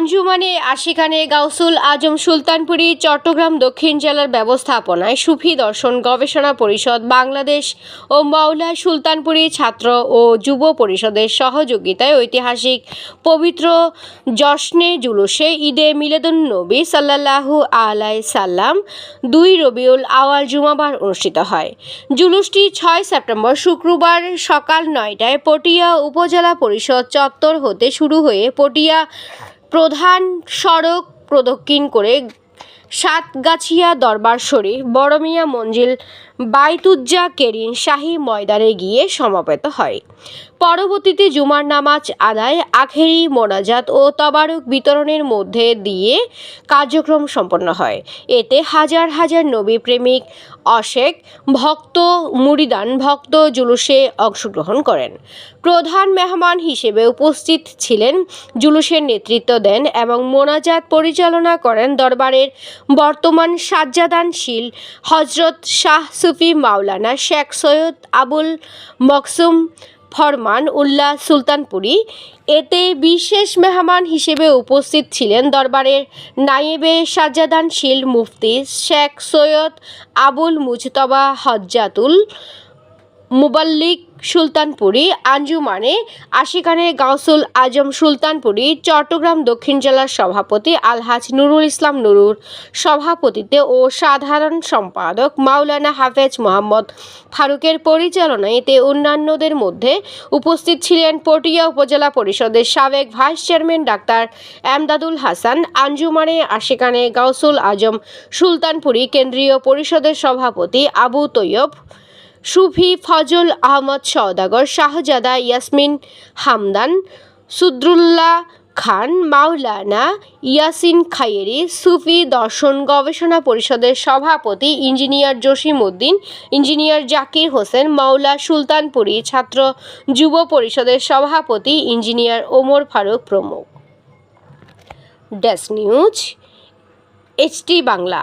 আঞ্জুমানে আশিখানে গাউসুল আজম সুলতানপুরি, চট্টগ্রাম দক্ষিণ জেলার ব্যবস্থাপনায় সুফি দর্শন গবেষণা পরিষদ, বাংলাদেশ ও মাওলা সুলতানপুরি ছাত্র ও যুব পরিষদের সহযোগিতায় ঐতিহাসিক পবিত্র জশ্নে জুলুসে ঈদে মিলাদুন নবী সাল্লাল্লাহু আলাই সাল্লাম দুই রবিউল আওয়াল জুমাবার অনুষ্ঠিত হয়। জুলুসটি ছয় সেপ্টেম্বর শুক্রবার সকাল নয়টায় পটিয়া উপজেলা পরিষদ চত্বর হতে শুরু হয়ে পটিয়া প্রধান সড়ক প্রদক্ষিণ করে সাতগাছিয়া দরবার শরীফ বড়মিয়া মঞ্জিল বাইতুজ্জা কেরিন শাহী ময়দানে গিয়ে সমাবেত হয়। পরবর্তীতে জুমার নামাজ আদায়, আখেরি মোনাজাত ও তবারক বিতরণের মধ্যে দিয়ে কার্যক্রম সম্পন্ন হয়। এতে হাজার হাজার নবী প্রেমিক অশেক ভক্ত, মুরিদান ভক্ত জুলুসে অংশগ্রহণ করেন। প্রধান মেহমান হিসেবে উপস্থিত ছিলেন জুলুসের নেতৃত্ব দেন এবং মোনাজাত পরিচালনা করেন দরবারের বর্তমান সাজ্জাদানশীল হজরত শাহ সুফি মাওলানা শেখ সৈয়দ আবুল মকসুম, ফরমান উল্লাহ সুলতানপুরি। এতে বিশেষ মেহমান হিসেবে উপস্থিত ছিলেন দরবারের নায়েবে সাজ্জাদানশীল মুফতি শেখ সৈয়দ আবুল মুজতবা হজ্জাতুল মুবাল্লিক সুলতানপুরি আঞ্জুমানে আশিকানে গাউসুল আজম সুলতানপুরি, চট্টগ্রাম দক্ষিণ জেলার সভাপতি আলহাজ নুরুল ইসলাম নুরুর সভাপতিত্বে ও সাধারণ সম্পাদক মাওলানা হাফেজ মোহাম্মদ ফারুকের পরিচালনায় এতে অন্যান্যদের মধ্যে উপস্থিত ছিলেন পটিয়া উপজেলা পরিষদের সাবেক vice chairman doctor Emdadul Hasan Anjumane Ashikane Gausul Azam Sultanpuri কেন্দ্রীয় পরিষদের সভাপতি আবু তৈয়ব সুফি ফজল আহমদ সওদাগর, শাহজাদা ইয়াসমিন হামদান, সুদ্রুল্লাহ খান, মাওলানা ইয়াসিন খায়েরি, সুফি দর্শন গবেষণা পরিষদের সভাপতি ইঞ্জিনিয়ার জসিম উদ্দিন, ইঞ্জিনিয়ার জাকির হোসেন, মাওলা সুলতানপুরি, ছাত্র যুব পরিষদের সভাপতি ইঞ্জিনিয়ার ওমর ফারুক প্রমুখ। Desk news HT Bangla.